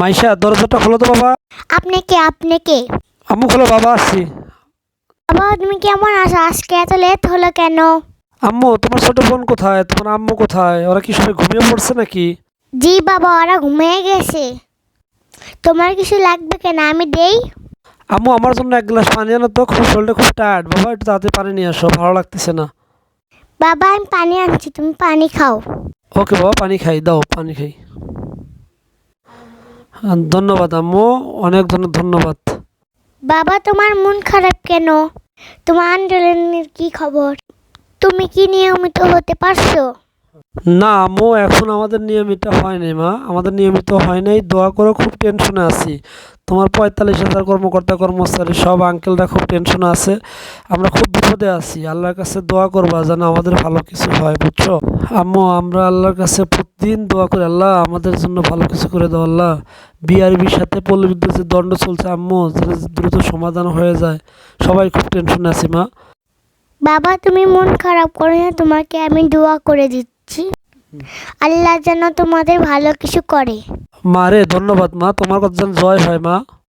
মাইশা দরজাটা খোলো তো বাবা। আপনি কে? আপনি কে? আম্মু খোলো বাবা আসছি। বাবা তুমি কেমন আছো? আজকে এত লেট হলো কেন? আম্মু তোমার ছোট বোন কোথায়? তোমার আম্মু কোথায়? ওরা কি সবাই ঘুমিয়ে পড়ছে নাকি? জি বাবা ওরা ঘুমিয়ে গেছে। তোমার কিছু লাগবে কেন? আমি দেই? আম্মু আমার জন্য এক গ্লাস পানি আনো তো। খুব শরীরটা খুব টায়ার্ড বাবা একটু তাড়াতাড়ি পানি নিয়ে আসো ভালো লাগতেছে না। বাবা আমি পানি আনছি তুমি পানি খাও। ওকে বাবা পানি খাই দাও পানি খাই। ধন্যবাদ আম্মু অনেক ধন্য ধন্যবাদ। বাবা তোমার মন খারাপ কেন? তোমার আন্দোলনের কি খবর? তুমি কি নিয়মিত হতে পারছ? না আম্মু এখন আমাদের নিয়মিত হয় নাই মা। আমাদের নিয়মিত হয় নাই। দোয়া করে খুব টেনশনে আছি। তোমার পঁয়তাল্লিশ হাজার কর্মকর্তা কর্মচারী সব আঙ্কেলরা খুব টেনশনে আছে। আমরা খুব বিপদে আছি। আল্লাহর কাছে দোয়া করবা যেন আমাদের ভালো কিছু হয় বুঝছ? আম্মু আমরা আল্লাহর কাছে প্রতিদিন দোয়া করি আল্লাহ আমাদের জন্য ভালো কিছু করে দাও আল্লাহ। বিআরবির সাথে পল্লীবিদ্যুৎ যে দণ্ড চলছে আম্মু যেন দ্রুত সমাধান হয়ে যায়। সবাই খুব টেনশনে আছি মা। বাবা তুমি মন খারাপ করে না তোমাকে আমি দোয়া করে দিচ্ছি। আল্লাহ যেন তোমাদের ভালো কিছু করে। মা রে ধন্যবাদ মা তোমার কথা যেন জয় হয় মা।